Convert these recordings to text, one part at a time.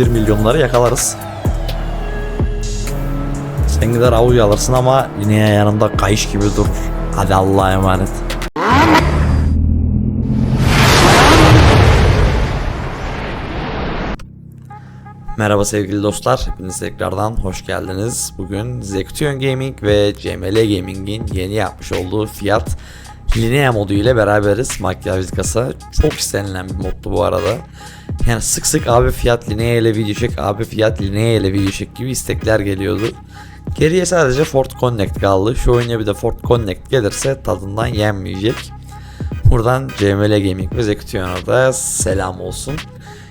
1 milyonları yakalarız. Sen gider avucu alırsın ama yine yanında kayış gibi durur. Hadi Allah'a emanet. Merhaba sevgili dostlar, hepiniz tekrardan hoş geldiniz. Bugün Zektion Gaming ve CML Gaming'in yeni yapmış olduğu fiyat Linea modu ile beraberiz. Makyaj kasa çok istenilen bir moddu bu arada. Yani sık sık abi fiyat Linea ile video çek, abi fiyat Linea ile video çek gibi istekler geliyordu. Geriye sadece Ford Connect kaldı. Şu oyuna bir de Ford Connect gelirse tadından yenmeyecek. Buradan CML Gaming ve Zektion'a da selam olsun.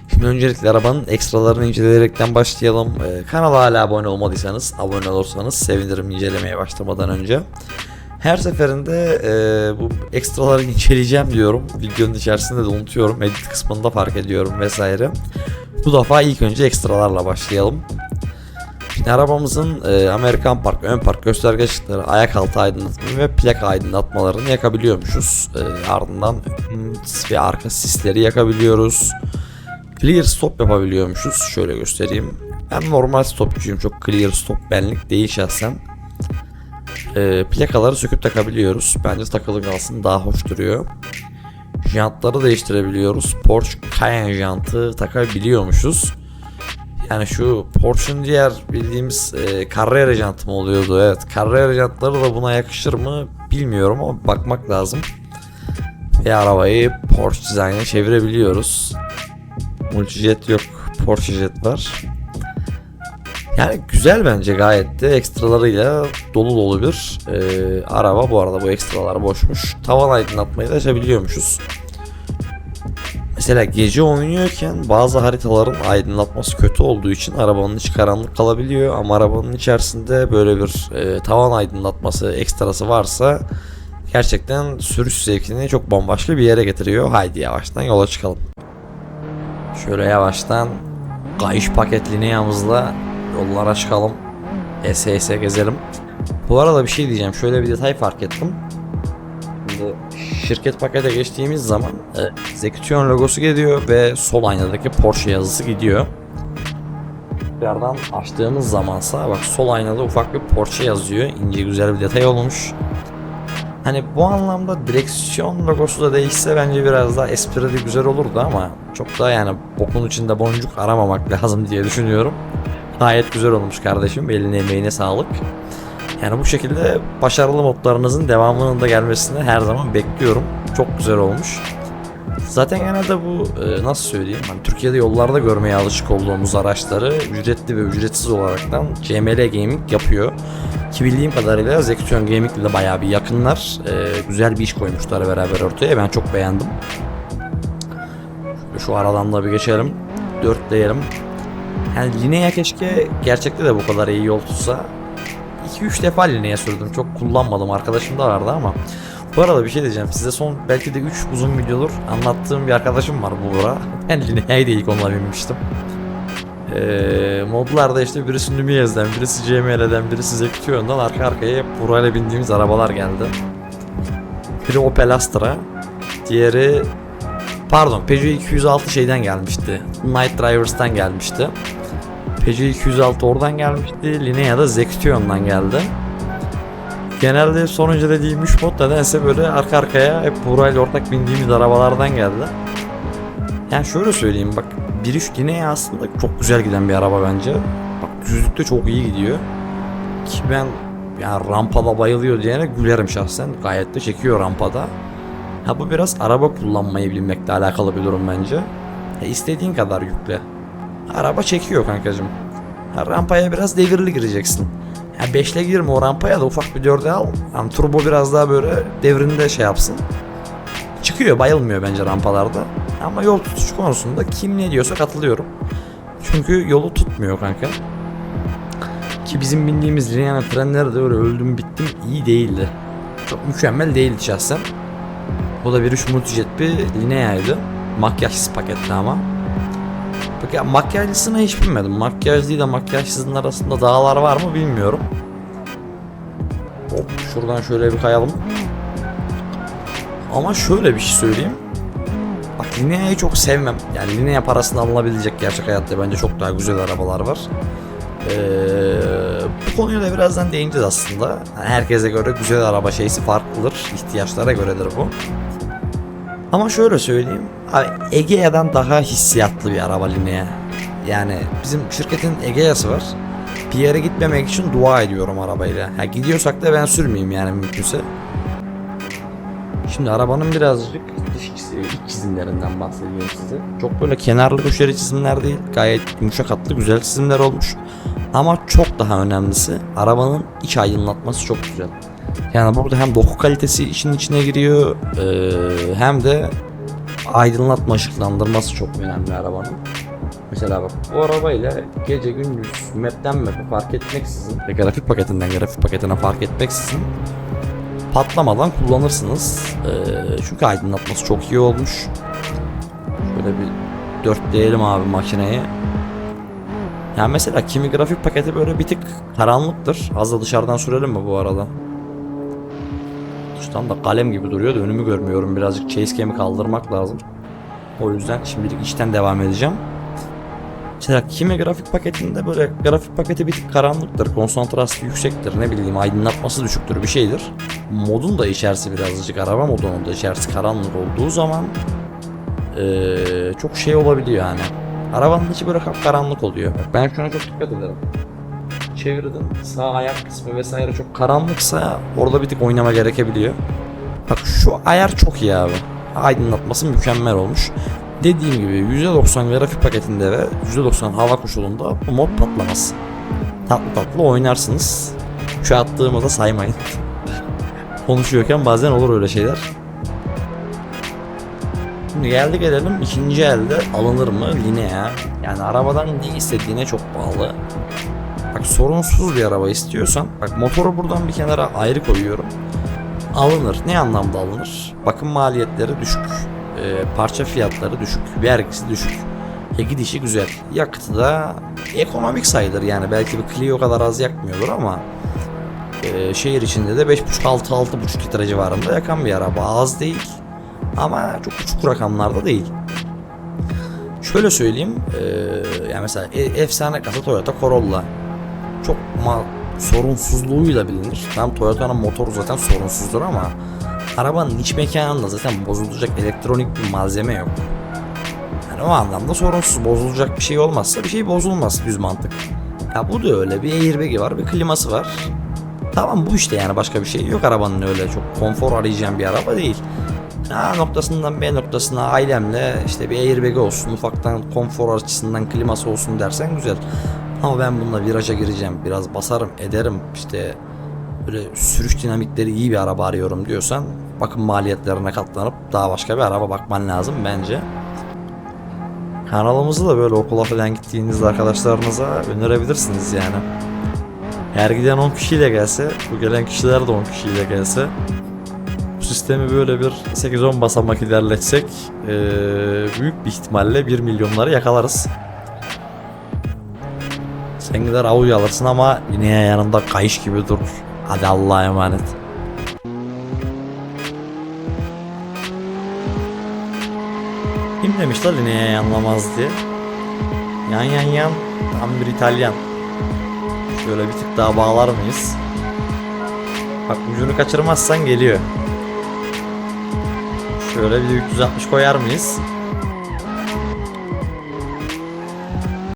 Şimdi öncelikle arabanın ekstralarını inceleyerekten başlayalım. Ee, kanala hala abone olmadıysanız abone olursanız sevinirim incelemeye başlamadan önce. Her seferinde e, bu ekstraları inceleyeceğim diyorum. Videonun içerisinde de unutuyorum. Edit kısmında fark ediyorum vesaire. Bu defa ilk önce ekstralarla başlayalım. Şimdi arabamızın e, Amerikan Park, ön park gösterge ışıkları, ayak altı aydınlatma ve plaka aydınlatmalarını yakabiliyormuşuz. E, ardından ve arka sisleri yakabiliyoruz. Clear stop yapabiliyormuşuz. Şöyle göstereyim. Ben normal stopçuyum. Çok clear stop benlik değil şahsen. Ee, plakaları söküp takabiliyoruz. Bence takılı kalsın daha hoş duruyor. Jantları değiştirebiliyoruz. Porsche Cayenne jantı takabiliyormuşuz. Yani şu Porsche'un diğer bildiğimiz e, Carrera jantı mı oluyordu? Evet. Carrera jantları da buna yakışır mı bilmiyorum ama bakmak lazım. Ve arabayı Porsche dizaynına çevirebiliyoruz. Multijet yok. Porsche Jet var. Yani güzel bence gayet de ekstralarıyla dolu dolu bir e, araba. Bu arada bu ekstralar boşmuş. Tavan aydınlatmayı da açabiliyormuşuz. Mesela gece oynuyorken bazı haritaların aydınlatması kötü olduğu için arabanın içi karanlık kalabiliyor. Ama arabanın içerisinde böyle bir e, tavan aydınlatması ekstrası varsa gerçekten sürüş zevkini çok bambaşka bir yere getiriyor. Haydi yavaştan yola çıkalım. Şöyle yavaştan kayış paketli neyamızla yollara çıkalım. Ese ese gezelim. Bu arada bir şey diyeceğim. Şöyle bir detay fark ettim. Şimdi şirket pakete geçtiğimiz zaman e, logosu geliyor ve sol aynadaki Porsche yazısı gidiyor. Yerden açtığımız zamansa bak sol aynada ufak bir Porsche yazıyor. İnce güzel bir detay olmuş. Hani bu anlamda direksiyon logosu da değişse bence biraz daha esprili güzel olurdu ama çok da yani bokun içinde boncuk aramamak lazım diye düşünüyorum. Gayet güzel olmuş kardeşim. Eline emeğine sağlık. Yani bu şekilde başarılı modlarınızın devamının da gelmesini her zaman bekliyorum. Çok güzel olmuş. Zaten genelde bu e, nasıl söyleyeyim hani Türkiye'de yollarda görmeye alışık olduğumuz araçları ücretli ve ücretsiz olaraktan CML Gaming yapıyor. Ki bildiğim kadarıyla Zektion Gaming ile bayağı bir yakınlar. E, güzel bir iş koymuşlar beraber ortaya. Ben çok beğendim. Şu aradan da bir geçelim. Dörtleyelim. Yani Linea keşke gerçekte de bu kadar iyi yol tutsa. 2-3 defa Linea sürdüm. Çok kullanmadım. Arkadaşım da vardı ama. Bu arada bir şey diyeceğim. Size son belki de 3 uzun videodur anlattığım bir arkadaşım var bu bura. Ben Linea'yı da ilk onunla binmiştim. Ee, modlarda işte birisi Numiyaz'den, birisi CML'den, birisi Zektion'dan arka arkaya hep burayla bindiğimiz arabalar geldi. Biri Opel Astra, diğeri pardon Peugeot 206 şeyden gelmişti. Night Drivers'tan gelmişti. Peugeot 206 oradan gelmişti. Linea da Zektion'dan geldi. Genelde sonuncu dediğim 3 mod nedense böyle arka arkaya hep burayla ortak bindiğimiz arabalardan geldi. Yani şöyle söyleyeyim bak 1.3 Linea aslında çok güzel giden bir araba bence. Bak düzlükte çok iyi gidiyor. Ki ben yani rampada bayılıyor diyene gülerim şahsen. Gayet de çekiyor rampada. Ha bu biraz araba kullanmayı bilmekle alakalı bir durum bence. Ya istediğin kadar yükle. Araba çekiyor kankacım. Ha, rampaya biraz devirli gireceksin. Ya 5'le girme o rampaya da ufak bir 4'e al. Yani turbo biraz daha böyle devrinde şey yapsın. Çıkıyor bayılmıyor bence rampalarda. Ama yol tutuş konusunda kim ne diyorsa katılıyorum. Çünkü yolu tutmuyor kanka. Ki bizim bindiğimiz Linea'nın trenleri de öyle öldüm bittim iyi değildi. Çok mükemmel değildi şahsen. Bu da bir 3 multijet bir Linea'ydı. Makyajsız paketli ama. Peki ya makyajlısını hiç bilmedim. Makyajlı ile makyajsızın arasında dağlar var mı bilmiyorum. Hop şuradan şöyle bir kayalım. Ama şöyle bir şey söyleyeyim. Bak Linea'yı çok sevmem. Yani Linea parasını alınabilecek gerçek hayatta bence çok daha güzel arabalar var. Ee, bu konuya da birazdan değineceğiz aslında. Yani herkese göre güzel araba şeysi farklıdır. İhtiyaçlara göredir bu. Ama şöyle söyleyeyim. Abi Egea'dan daha hissiyatlı bir araba Linea. Yani bizim şirketin Egea'sı var. Bir yere gitmemek için dua ediyorum arabayla. Ha, gidiyorsak da ben sürmeyeyim yani mümkünse. Şimdi arabanın birazcık dış çizimlerinden bahsedeyim size. Çok böyle kenarlı köşeli çizimler değil. Gayet yumuşak hatlı güzel çizimler olmuş. Ama çok daha önemlisi arabanın iç aydınlatması çok güzel. Yani burada hem doku kalitesi işin içine giriyor eee, hem de aydınlatma ışıklandırması çok önemli arabanın. Mesela bak bu arabayla gece gündüz map'ten map'e fark etmeksizin ve grafik paketinden grafik paketine fark etmeksizin patlamadan kullanırsınız. Ee, çünkü aydınlatması çok iyi olmuş. Şöyle bir dörtleyelim abi makineyi. Yani mesela kimi grafik paketi böyle bir tık karanlıktır. Az da dışarıdan sürelim mi bu arada? Dıştan da kalem gibi duruyor da önümü görmüyorum. Birazcık chase cam'i kaldırmak lazım. O yüzden şimdilik içten devam edeceğim. Mesela kimi grafik paketinde böyle grafik paketi bir tık karanlıktır, konsantrası yüksektir, ne bileyim aydınlatması düşüktür bir şeydir. Modun da içerisi birazcık araba modunun da içerisi karanlık olduğu zaman eee, çok şey olabiliyor yani. Arabanın içi böyle karanlık oluyor. Ben şuna çok dikkat ederim. Çevirdin sağ ayak kısmı vesaire çok karanlıksa orada bir tık oynama gerekebiliyor. Bak şu ayar çok iyi abi. Aydınlatması mükemmel olmuş. Dediğim gibi %90 grafik paketinde ve %90 hava koşulunda bu mod patlamaz. Tatlı tatlı oynarsınız. Şu attığımı da saymayın. Konuşuyorken bazen olur öyle şeyler. Şimdi geldi gelelim ikinci elde alınır mı Linea. Yani arabadan ne istediğine çok bağlı. Bak sorunsuz bir araba istiyorsan bak motoru buradan bir kenara ayrı koyuyorum. Alınır. Ne anlamda alınır? Bakım maliyetleri düşük. Ee, parça fiyatları düşük. Vergisi düşük. E gidişi güzel. Yakıtı da ekonomik sayılır yani. Belki bir Clio kadar az yakmıyordur ama e, şehir içinde de 5.5-6-6.5 litre civarında yakan bir araba. Az değil ama çok uçuk rakamlarda değil. Şöyle söyleyeyim. E, yani mesela e- efsane kasa Toyota Corolla. Çok ma sorunsuzluğuyla bilinir. Tam Toyota'nın motoru zaten sorunsuzdur ama arabanın iç mekanında zaten bozulacak elektronik bir malzeme yok. Yani o anlamda sorunsuz bozulacak bir şey olmazsa bir şey bozulmaz düz mantık. Ya bu da öyle bir airbag'i var bir kliması var. Tamam bu işte yani başka bir şey yok arabanın öyle çok konfor arayacağım bir araba değil. A noktasından B noktasına ailemle işte bir airbag'i olsun ufaktan konfor açısından kliması olsun dersen güzel. Ama ben bununla viraja gireceğim biraz basarım ederim işte böyle sürüş dinamikleri iyi bir araba arıyorum diyorsan bakım maliyetlerine katlanıp daha başka bir araba bakman lazım bence. Kanalımızı da böyle okula falan gittiğinizde arkadaşlarınıza önerebilirsiniz yani. Her giden 10 kişiyle gelse, bu gelen kişiler de 10 kişiyle gelse bu sistemi böyle bir 8-10 basamak ilerletsek eee, büyük bir ihtimalle 1 milyonları yakalarız. Sen gider avuyu alırsın ama yine yanında kayış gibi durur. Hadi Allah'a emanet. Kim demiş lan Linea'ya yanlamaz diye. Yan yan yan. Tam bir İtalyan. Şöyle bir tık daha bağlar mıyız? Bak ucunu kaçırmazsan geliyor. Şöyle bir de 360 koyar mıyız?